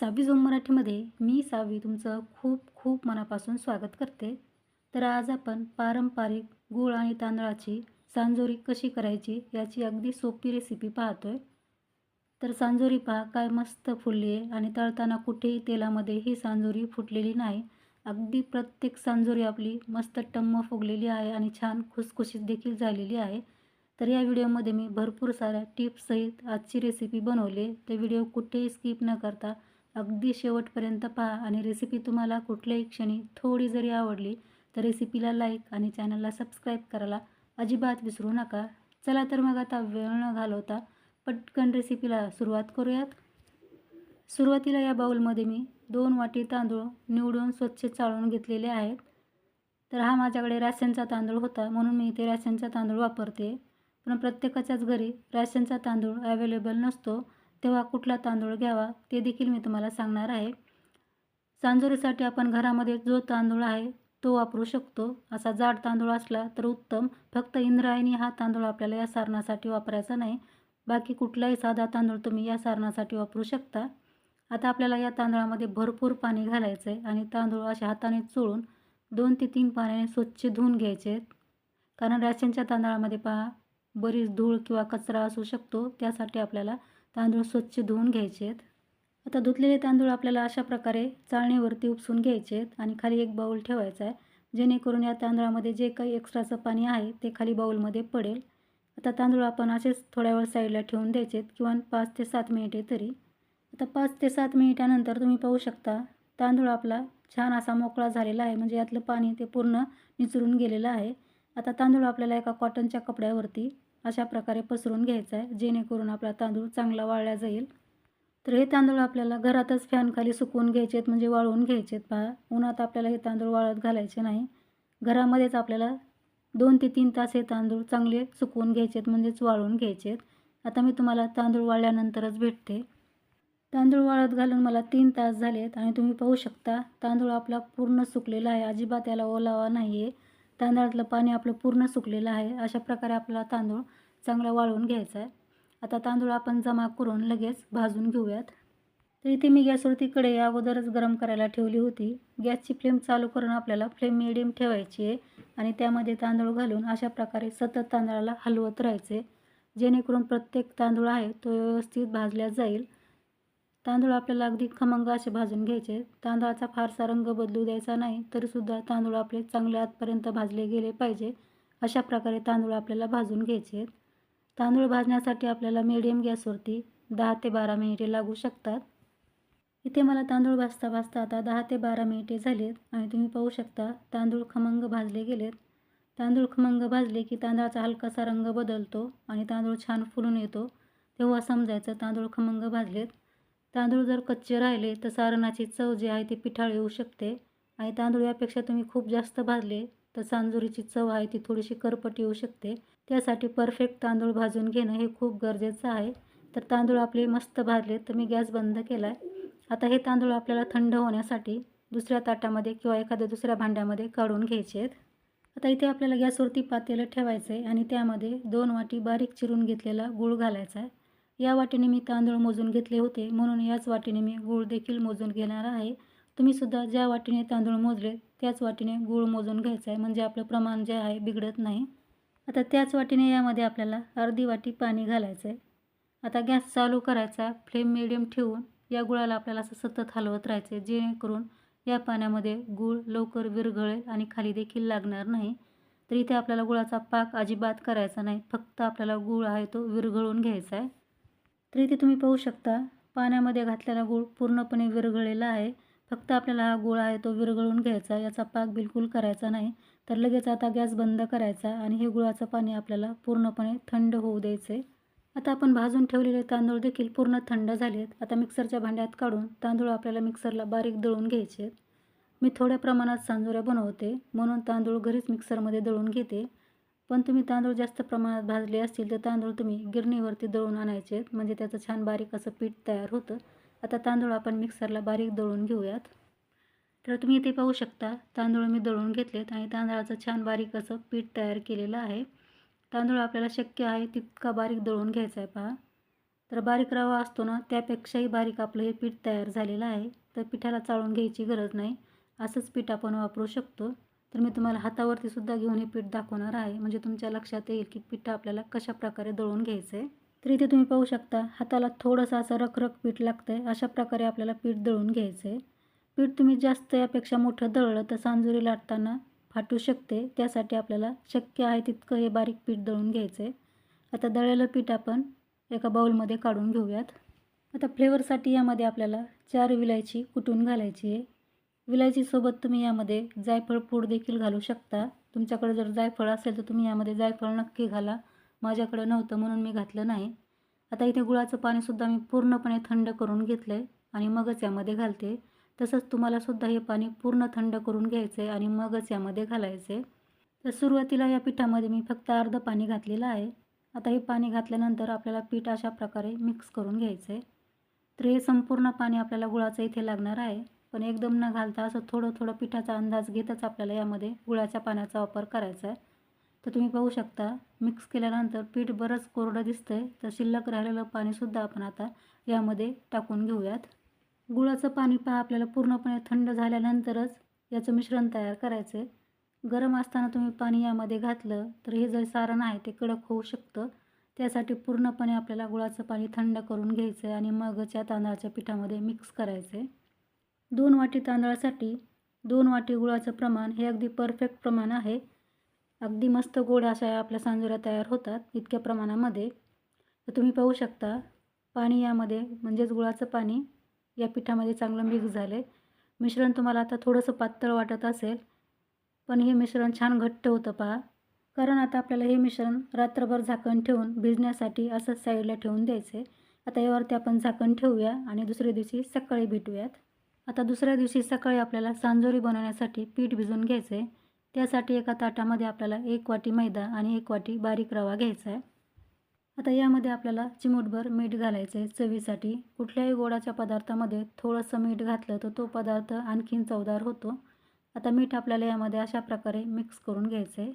सावी zone मराठीमध्ये मी सावी तुमचं खूप खूप मनापासून स्वागत करते. तर आज आपण पारंपरिक गूळ आणि तांदळाची सांजोरी कशी करायची याची अगदी सोपी रेसिपी पाहतोय. तर सांजोरी पहा काय मस्त फुलली आहे आणि तळताना कुठेही तेलामध्ये ही सांजोरी फुटलेली नाही. अगदी प्रत्येक सांजोरी आपली मस्त टम्म फुगलेली आहे आणि छान खुसखुशीत देखील झालेली आहे. तर या व्हिडिओमध्ये मी भरपूर साऱ्या टिप्ससहित आजची रेसिपी बनवली तर व्हिडिओ कुठेही स्किप न करता अगदी शेवटपर्यंत पहा आणि रेसिपी तुम्हाला कुठल्याही क्षणी थोडी जरी आवडली तर रेसिपीला लाईक आणि चॅनलला सबस्क्राईब करायला अजिबात विसरू नका. चला तर मग आता वेळ न घालवता पटकन रेसिपीला सुरुवात करूयात. सुरुवातीला या बाउलमध्ये मी दोन वाटी तांदूळ निवडून स्वच्छ चाळून घेतलेले आहेत. तर हा माझ्याकडे राशनचा तांदूळ होता म्हणून मी इथे राशनचा तांदूळ वापरते. पण प्रत्येकाच्याच घरी राशनचा तांदूळ अवेलेबल नसतो. तेव्हा कुठला तांदूळ घ्यावा ते देखील मी तुम्हाला सांगणार आहे. सांजोरीसाठी आपण घरामध्ये जो तांदूळ आहे तो वापरू शकतो. असा जाड तांदूळ असला तर उत्तम. फक्त इंद्रायणी हा तांदूळ आपल्याला या सारणासाठी वापरायचा नाही. बाकी कुठलाही साधा तांदूळ तुम्ही या सारणासाठी वापरू शकता. आता आपल्याला या तांदळामध्ये भरपूर पाणी घालायचं आहे आणि तांदूळ अशा हाताने चोळून दोन ते तीन पाण्याने स्वच्छ धुवून घ्यायचे. आहेत कारण राशनच्या तांदळामध्ये पहा बरीच धूळ किंवा कचरा असू शकतो. त्यासाठी आपल्याला तांदूळ स्वच्छ धुवून घ्यायचे आहेत आता धुतलेले तांदूळ आपल्याला अशा प्रकारे चाळणीवरती उपसून घ्यायचे आहेत आणि खाली एक बाऊल ठेवायचा आहे. जेणेकरून या तांदळामध्ये जे काही एक्स्ट्राचं पाणी आहे ते खाली बाऊलमध्ये पडेल. आता तांदूळ आपण असेच थोड्या वेळ साईडला ठेवून द्यायचे आहेत किंवा पाच ते सात मिनिटे तरी. आता पाच ते सात मिनिटानंतर तुम्ही पाहू शकता तांदूळ आपला छान असा मोकळा झालेला आहे. म्हणजे यातलं पाणी ते पूर्ण निचरून गेलेलं आहे. आता तांदूळ आपल्याला एका कॉटनच्या कपड्यावरती अशा प्रकारे पसरून घ्यायचा आहे जेणेकरून आपला तांदूळ चांगला वाळला जाईल. तर हे तांदूळ आपल्याला घरातच फॅनखाली सुकवून घ्यायचे आहेत म्हणजे वाळवून घ्यायचे आहेत. पहा उन्हात आपल्याला हे तांदूळ वाळत घालायचे नाही. घरामध्येच आपल्याला दोन ते तीन तास हे तांदूळ चांगले सुकवून घ्यायचे आहेत म्हणजेच वाळवून घ्यायचे आहेत. आता मी तुम्हाला तांदूळ वाळल्यानंतरच भेटते. तांदूळ वाळत घालून मला तीन तास झाले आहेत आणि तुम्ही पाहू शकता तांदूळ आपला पूर्ण सुकलेला आहे. अजिबात याला ओलावा नाही आहे तांदळातलं पाणी आपलं पूर्ण सुकलेलं आहे. अशा प्रकारे आपल्याला तांदूळ चांगला वाळवून घ्यायचा आहे. आता तांदूळ आपण जमा करून लगेच भाजून घेऊयात. तर इथे मी गॅसवरती कढई अगोदरच गरम करायला ठेवली होती. गॅसची फ्लेम चालू करून आपल्याला फ्लेम मिडियम ठेवायची आहे आणि त्यामध्ये तांदूळ घालून अशा प्रकारे सतत तांदळाला हलवत राहायचे. जेणेकरून प्रत्येक तांदूळ आहे तो व्यवस्थित भाजल्या जाईल. तांदूळ आपल्याला अगदी खमंग असे भाजून घ्यायचे. तांदळाचा फारसा रंग बदलू द्यायचा नाही तरीसुद्धा तांदूळ आपले चांगले आतपर्यंत भाजले गेले पाहिजे. अशा प्रकारे तांदूळ आपल्याला भाजून घ्यायचे. आहेत तांदूळ भाजण्यासाठी आपल्याला मिडियम गॅसवरती दहा ते बारा मिनिटे लागू शकतात. इथे मला तांदूळ भाजता भाजता आता दहा ते बारा मिनिटे झालेत आणि तुम्ही पाहू शकता तांदूळ खमंग भाजले गेलेत. तांदूळ खमंग भाजले की तांदळाचा हलकासा रंग बदलतो आणि तांदूळ छान फुलून येतो. तेव्हा समजायचं तांदूळ खमंग भाजलेत. तांदूळ जर कच्चे राहिले तर सारणाची चव जी आहे ती पिठाळ येऊ शकते. आणि तांदूळ यापेक्षा तुम्ही खूप जास्त भाजले तर सांजुरीची चव आहे ती थोडीशी करपट येऊ शकते. त्यासाठी परफेक्ट तांदूळ भाजून घेणं हे खूप गरजेचं आहे. तर तांदूळ आपले मस्त भाजले तर मी गॅस बंद केला आहे आता हे तांदूळ आपल्याला थंड होण्यासाठी दुसऱ्या ताटामध्ये किंवा एखाद्या दुसऱ्या भांड्यामध्ये काढून घ्यायचे आहेत. आता इथे आपल्याला गॅसवरती पातेलं ठेवायचं आहे आणि त्यामध्ये दोन वाटी बारीक चिरून घेतलेला गूळ घालायचा आहे. या वाटीने मी तांदूळ मोजून घेतले होते. म्हणून याच वाटीने मी गूळ देखील मोजून घेणार आहे. तुम्हीसुद्धा ज्या वाटीने तांदूळ मोजले त्याच वाटीने गूळ मोजून घ्यायचा आहे म्हणजे आपलं प्रमाण जे आहे बिघडत नाही. आता त्याच वाटीने यामध्ये आपल्याला अर्धी वाटी पाणी घालायचं आहे आता गॅस चालू करायचा. फ्लेम मिडियम ठेवून या गुळाला आपल्याला असं सतत हलवत राहायचं आहे जेणेकरून या पाण्यामध्ये गूळ लवकर विरघळेल आणि खाली देखील लागणार नाही. तर इथे आपल्याला गुळाचा पाक अजिबात करायचा नाही. फक्त आपल्याला गूळ आहे तो विरघळून घ्यायचा आहे तर इथे तुम्ही पाहू शकता. पाण्यामध्ये घातलेला गूळ पूर्णपणे विरघळलेला आहे. फक्त आपल्याला हा गूळ आहे तो विरघळून घ्यायचा याचा पाक बिलकुल करायचा नाही. तर लगेच आता गॅस बंद करायचा आणि हे गुळाचं पाणी आपल्याला पूर्णपणे थंड होऊ द्यायचं आहे आता आपण भाजून ठेवलेले तांदूळ देखील पूर्ण थंड झालेत. आता मिक्सरच्या भांड्यात काढून तांदूळ आपल्याला मिक्सरला बारीक दळून घ्यायचे आहेत. मी थोड्या प्रमाणात सांजोऱ्या बनवते. म्हणून तांदूळ घरीच मिक्सरमध्ये दळून घेते. पण तुम्ही तांदूळ जास्त प्रमाणात भाजले असतील तर तांदूळ तुम्ही गिरणीवरती दळून आणायचे म्हणजे त्याचं छान बारीक असं पीठ तयार होतं. आता तांदूळ आपण मिक्सरला बारीक दळून घेऊयात. तर तुम्ही इथे पाहू शकता तांदूळ मी दळून घेतलेत आणि तांदळाचं छान बारीक असं पीठ तयार केलेलं आहे. तांदूळ आपल्याला शक्य आहे तितका बारीक दळून घ्यायचा आहे पहा. तर बारीक रवा असतो ना त्यापेक्षाही बारीक आपलं हे पीठ तयार झालेलं आहे. तर पिठाला चाळून घ्यायची गरज नाही. असंच पीठ आपण वापरू शकतो. तर मी तुम्हाला हातावरती सुद्धा घेऊन हे पीठ दाखवणार आहे. म्हणजे तुमच्या लक्षात येईल की पीठ आपल्याला कशा प्रकारे दळून घ्यायचं आहे. तर इथे तुम्ही पाहू शकता हाताला थोडंसं असं रखरख पीठ लागतं आहे अशा प्रकारे आपल्याला पीठ दळून घ्यायचं आहे. पीठ तुम्ही जास्त यापेक्षा मोठं दळलं तर सांजुरी लाटताना फाटू शकते. त्यासाठी आपल्याला शक्य आहे तितकं हे बारीक पीठ दळून घ्यायचं आहे. आता दळलेलं पीठ आपण एका बाऊलमध्ये काढून घेऊयात. आता फ्लेवरसाठी यामध्ये आपल्याला चार विलायची कुटून घालायची आहे? विलायचीसोबत तुम्ही यामध्ये जायफळ पूड देखील घालू शकता. तुमच्याकडे जर जायफळ असेल तर तुम्ही यामध्ये जायफळ नक्की घाला. माझ्याकडे नव्हतं म्हणून मी घातलं नाही. आता इथे गुळाचं पाणीसुद्धा मी पूर्णपणे थंड करून घेतलं आहे आणि मगच यामध्ये घालते. तसंच तुम्हालासुद्धा हे पाणी पूर्ण थंड करून घ्यायचं आहे आणि मगच यामध्ये घालायचं आहे तर सुरुवातीला या पिठामध्ये मी फक्त अर्धं पाणी घातलेलं आहे. आता हे पाणी घातल्यानंतर आपल्याला पीठ अशा प्रकारे मिक्स करून घ्यायचं आहे तर हे संपूर्ण पाणी आपल्याला गुळाचं इथे लागणार आहे. पण एकदम न घालता असं थोडं थोडं पिठाचा अंदाज घेतच आपल्याला यामध्ये गुळाच्या पाण्याचा वापर करायचा आहे. तर तुम्ही पाहू शकता मिक्स केल्यानंतर पीठ बरंच कोरडं दिसतं आहे तर शिल्लक राहिलेलं पाणीसुद्धा आपण आता यामध्ये टाकून घेऊयात. गुळाचं पाणी पहा आपल्याला पूर्णपणे थंड झाल्यानंतरच याचं मिश्रण तयार करायचं आहे. गरम असताना तुम्ही पाणी यामध्ये घातलं तर हे जे सारण आहे ते कडक होऊ शकतं. त्यासाठी पूर्णपणे आपल्याला गुळाचं पाणी थंड करून घ्यायचं आहे आणि मगच या तांदळाच्या पिठामध्ये मिक्स करायचं आहे. दोन वाटी तांदळासाठी दोन वाटी गुळाचं प्रमाण हे अगदी परफेक्ट प्रमाण आहे. अगदी मस्त गोड अशा आपल्या सांजुऱ्या तयार होतात इतक्या प्रमाणामध्ये. तर तुम्ही पाहू शकता पाणी यामध्ये म्हणजेच गुळाचं पाणी या पिठामध्ये चांगलं मिक्स झाले मिश्रण तुम्हाला आता थोडंसं पातळ वाटत असेल पण हे मिश्रण छान घट्ट होतं पहा. कारण आता आपल्याला हे मिश्रण रात्रभर झाकण ठेवून भिजण्यासाठी असंच साईडला ठेवून द्यायचं आहे आता यावरती आपण झाकण ठेवूया आणि दुसऱ्या दिवशी सकाळी भेटूयात. आता दुसऱ्या दिवशी सकाळी आपल्याला सांजोरी बनवण्यासाठी पीठ भिजवून घ्यायचं आहे त्यासाठी एका ताटामध्ये आपल्याला एक वाटी मैदा आणि एक वाटी बारीक रवा घ्यायचा आहे आता यामध्ये आपल्याला चिमूटभर मीठ घालायचं आहे चवीसाठी कुठल्याही गोडाच्या पदार्थामध्ये थोडंसं मीठ घातलं तर तो पदार्थ आणखीन चवदार होतो. आता मीठ आपल्याला यामध्ये अशा प्रकारे मिक्स करून घ्यायचं आहे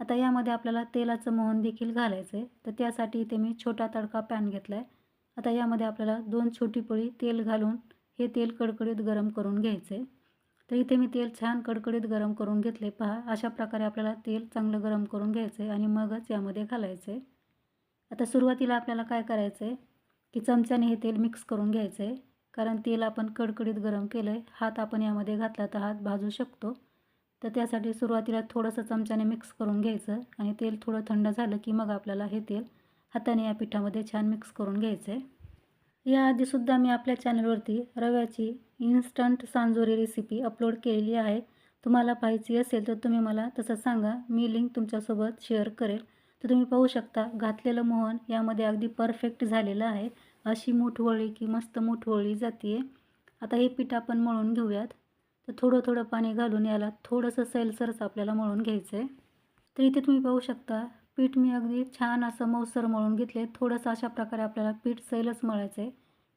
आता यामध्ये आपल्याला तेलाचं मोहन देखील घालायचं आहे तर त्यासाठी इथे मी छोटा तडका पॅन घेतला आहे आता यामध्ये आपल्याला दोन छोटी पोळी तेल घालून हे तेल कडकडीत गरम करून घ्यायचं. आहे तर इथे मी तेल छान कडकडीत गरम करून घेतले. पहा अशा प्रकारे आपल्याला तेल चांगलं गरम करून घ्यायचं आहे आणि मगच यामध्ये घालायचं. आहे आता सुरुवातीला आपल्याला काय करायचं? आहे की चमच्याने हे तेल मिक्स करून घ्यायचं. आहे कारण तेल आपण कडकडीत गरम केलं आहे हात आपण यामध्ये घातला तर हात भाजू शकतो. तर त्यासाठी सुरुवातीला थोडंसं चमच्याने मिक्स करून घ्यायचं आणि तेल थोडं थंड झालं की मग आपल्याला हे तेल हाताने या पिठामध्ये छान मिक्स करून घ्यायचं. आहे याआधीसुद्धा मी आपल्या चॅनलवरती रव्याची इन्स्टंट सांजोरी रेसिपी अपलोड केलेली आहे. तुम्हाला पाहायची असेल तर तुम्ही मला तसं सांगा. मी लिंक तुमच्यासोबत शेअर करेल. तर तुम्ही पाहू शकता घातलेलं मोहन यामध्ये अगदी परफेक्ट झालेलं आहे. अशी मुठवळी की मस्त मुठवळी जाते आता हे पीठ आपण मळून घेऊयात. तर थोडं थोडं पाणी घालून याला थोडंसं सैलसरच आपल्याला मळून घ्यायचं आहे तर इथे तुम्ही पाहू शकता पीठ मी अगदी छान असं मऊसर मळून घेतले. थोडंसं अशा प्रकारे आपल्याला पीठ सैलच मळायचं आहे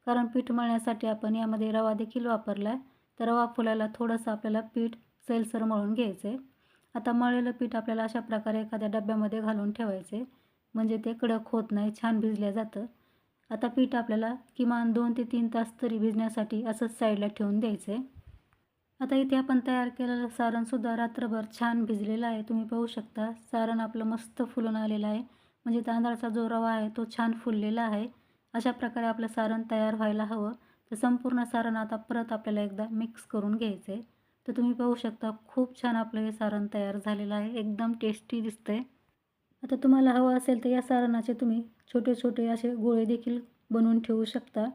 कारण पीठ मळण्यासाठी आपण यामध्ये रवा देखील वापरला आहे. तर रवा फुलायला थोडंसं आपल्याला पीठ सैलसर मळून घ्यायचं आहे आता मळलेलं पीठ आपल्याला अशा प्रकारे एखाद्या डब्यामध्ये घालून ठेवायचे म्हणजे ते कडक होत नाही छान भिजलं जातं. आता पीठ आपल्याला किमान दोन ते तीन तास तरी भिजण्यासाठी असंच साईडला ठेवून द्यायचं आहे आता इथे आपण तयार केलेलं सारणसुद्धा रात्रभर छान भिजलेलं आहे. तुम्ही पाहू शकता सारण आपलं मस्त फुलून आलेलं आहे. म्हणजे तांदळाचा जो रवा आहे तो छान फुललेला आहे. अशा प्रकारे आपलं सारण तयार व्हायला हवं. तर संपूर्ण सारण आता परत आपल्याला एकदा मिक्स करून घ्यायचं आहे. तर तुम्ही पाहू शकता खूप छान आपलं हे सारण तयार झालेलं आहे. एकदम टेस्टी दिसतं आहे आता तुम्हाला हवं असेल तर या सारणाचे तुम्ही छोटे छोटे असे गोळे देखील बनवून ठेवू शकता.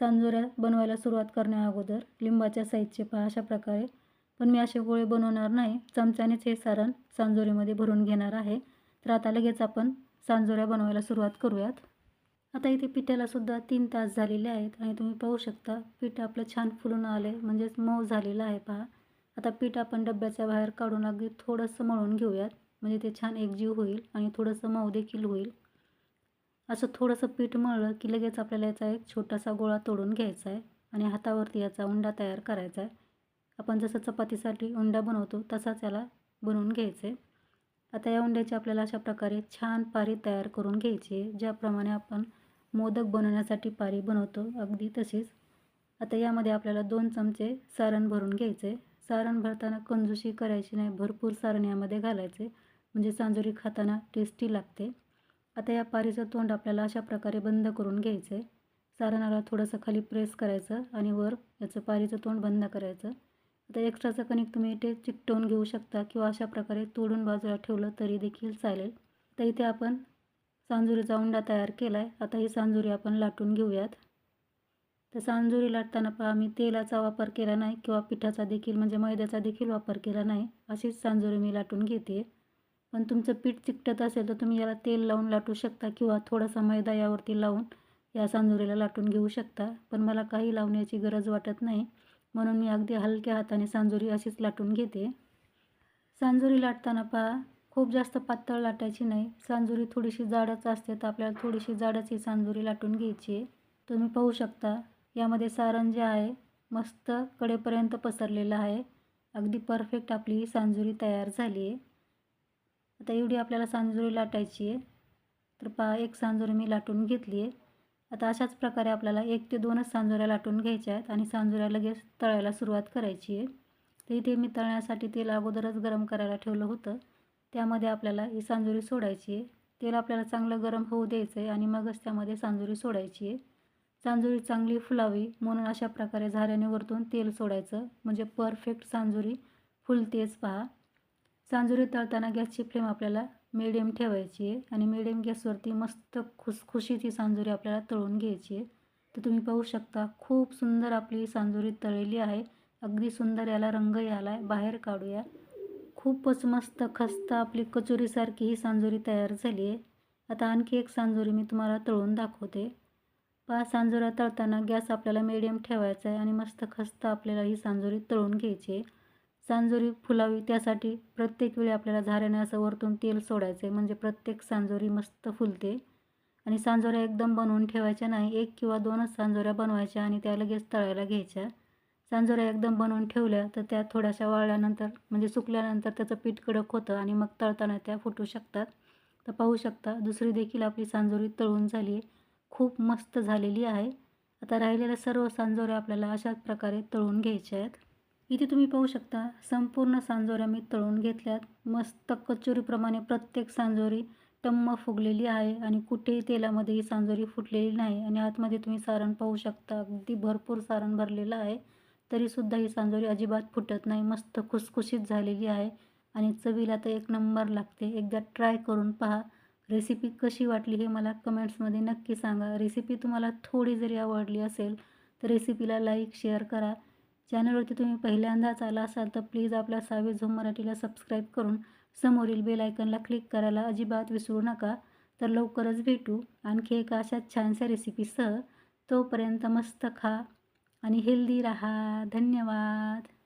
सांजोऱ्या बनवायला सुरुवात करण्याअगोदर लिंबाच्या साईजचे पहा अशा प्रकारे. पण मी असे गोळे बनवणार नाही. चमच्यानेच हे सारण सांजोरीमध्ये भरून घेणार आहे. तर आता लगेच आपण सांजोऱ्या बनवायला सुरुवात करूयात. आता इथे पिठ्यालासुद्धा तीन तास झालेले आहेत आणि तुम्ही पाहू शकता पीठ आपलं छान फुलून आले म्हणजेच मऊ झालेलं आहे पहा. आता पीठ आपण डब्याच्या बाहेर काढून अगदी थोडंसं मळून घेऊयात म्हणजे ते छान एकजीव होईल आणि थोडंसं मऊ देखील होईल. असं थोडंसं पीठ मळलं की लगेच आपल्याला याचा एक छोटासा गोळा तोडून घ्यायचा आहे आणि हातावरती याचा उंडा तयार करायचा आहे. आपण जसं चपातीसाठी उंडा बनवतो तसाच याला बनवून घ्यायचं आहे. आता या उंड्याची आपल्याला अशा प्रकारे छान पारी तयार करून घ्यायची आहे ज्याप्रमाणे आपण मोदक बनवण्यासाठी पारी बनवतो अगदी तशीच. आता यामध्ये आपल्याला दोन चमचे सारण भरून घ्यायचे सारण भरताना कंजूशी करायची नाही भरपूर सारण यामध्ये घालायचे म्हणजे सांजोरी खाताना टेस्टी लागते. आता या पारीचं तोंड आपल्याला अशा प्रकारे बंद करून घ्यायचं आहे सारणाला थोडंसं खाली प्रेस करायचं आणि वर याचं पारीचं तोंड बंद करायचं. आता एक्स्ट्राचं कणिक तुम्ही इथे चिकटवून घेऊ शकता किंवा अशा प्रकारे तोडून बाजूला ठेवलं तरी देखील चालेल. तर इथे आपण सांजुरीचा उंडा तयार केला आहे आता ही सांजुरी आपण लाटून घेऊयात. तर सांजुरी लाटताना पहा आम्ही तेलाचा वापर केला नाही किंवा पिठाचा देखील म्हणजे मैद्याचा देखील वापर केला नाही. अशीच सांजुरी मी लाटून घेते. पण तुमचं पीठ चिकटत असेल तर तुम्ही याला तेल लावून लाटू शकता किंवा थोडासा मैदा यावरती लावून या सांजुरीला लाटून घेऊ शकता. पण मला काही लावण्याची गरज वाटत नाही. म्हणून मी अगदी हलक्या हाताने सांजुरी अशीच लाटून घेते. सांजुरी लाटताना पहा खूप जास्त पातळ लाटायची नाही. सांजुरी थोडीशी जाडच असते तर आपल्याला थोडीशी जाडच ही सांजुरी लाटून घ्यायची आहे. तुम्ही पाहू शकता यामध्ये सारण जे आहे मस्त कडेपर्यंत पसरलेलं आहे. अगदी परफेक्ट आपली सांजुरी तयार झाली आहे. आता एवढी आपल्याला सांजुरी लाटायची आहे. तर पहा एक सांजुरी मी लाटून घेतली आहे. आता अशाच प्रकारे आपल्याला एक ते दोनच सांजुऱ्या लाटून घ्यायच्या आहेत आणि सांजुऱ्या लगेच तळायला सुरुवात करायची आहे. तर इथे मी तळण्यासाठी तेल अगोदरच गरम करायला ठेवलं होतं. त्यामध्ये आपल्याला ही सांजुरी सोडायची आहे. तेल आपल्याला चांगलं गरम होऊ द्यायचं आहे आणि मगच त्यामध्ये सांजुरी सोडायची आहे. सांजुरी चांगली फुलावी म्हणून अशा प्रकारे झाऱ्याने वरतून तेल सोडायचं. म्हणजे परफेक्ट सांजुरी. फुलतेच पहा. सांजोरी तळताना गॅसची फ्लेम आपल्याला मिडियम ठेवायची आहे आणि मिडियम गॅसवरती मस्त खुसखुशी ती सांजोरी आपल्याला तळून घ्यायची आहे. तर तुम्ही पाहू शकता खूप सुंदर आपली सांजोरी तळलेली आहे. अगदी सुंदर याला रंग याला आहे बाहेर काढूया. खूपच मस्त खस्त आपली कचोरीसारखी ही सांजोरी तयार झाली आहे. आता आणखी एक सांजोरी मी तुम्हाला तळून दाखवते. पहा सांजोऱ्या तळताना गॅस आपल्याला मिडियम ठेवायचा आहे आणि मस्त खस्त आपल्याला ही सांजोरी तळून घ्यायची आहे. सांजोरी फुलावी त्यासाठी प्रत्येक वेळी आपल्याला झाऱ्याने असं वरतून तेल सोडायचं आहे म्हणजे प्रत्येक सांजोरी मस्त फुलते. आणि सांजोऱ्या एकदम बनवून ठेवायच्या नाही एक किंवा दोनच सांजोऱ्या बनवायच्या आणि त्या लगेच तळायला घ्यायच्या. सांजोऱ्या एकदम बनवून ठेवल्या तर त्या थोड्याशा वाळल्यानंतर म्हणजे सुकल्यानंतर त्याचं पीठ कडक होतं आणि मग तळताना त्या फुटू शकतात. तर पाहू शकता दुसरी देखील आपली सांजोरी तळून झाली आहे. खूप मस्त झालेली आहे. आता राहिलेल्या सर्व सांजोऱ्या आपल्याला अशाच प्रकारे तळून घ्यायच्या आहेत. इथे तुम्ही पाहू शकता संपूर्ण सांजोऱ्या मी तळून घेतल्यात. मस्त कचोरीप्रमाणे प्रत्येक सांजोरी टम्म फुगलेली आहे आणि कुठेही तेलामध्ये ही सांजोरी फुटलेली नाही. आणि आतमध्ये तुम्ही सारण पाहू शकता अगदी भरपूर सारण भरलेलं आहे. तरीसुद्धा ही सांजोरी अजिबात फुटत नाही मस्त खुसखुशीत झालेली आहे. आणि चवीला तर एक नंबर लागते. एकदा ट्राय करून पहा. रेसिपी कशी वाटली हे मला कमेंट्समध्ये नक्की सांगा. रेसिपी तुम्हाला थोडी जरी आवडली असेल तर रेसिपीला लाईक शेअर करा. चॅनलवरती तुम्ही पहिल्यांदाच आला असाल तर प्लीज आपल्या सावे झोम मराठीला सबस्क्राईब करून समोरील बेल आयकनला क्लिक करायला अजिबात विसरू नका. तर लवकरच भेटू. आणखी एका अशा छानशा रेसिपीसह तोपर्यंत मस्त खा आणि हेल्दी राहा. धन्यवाद.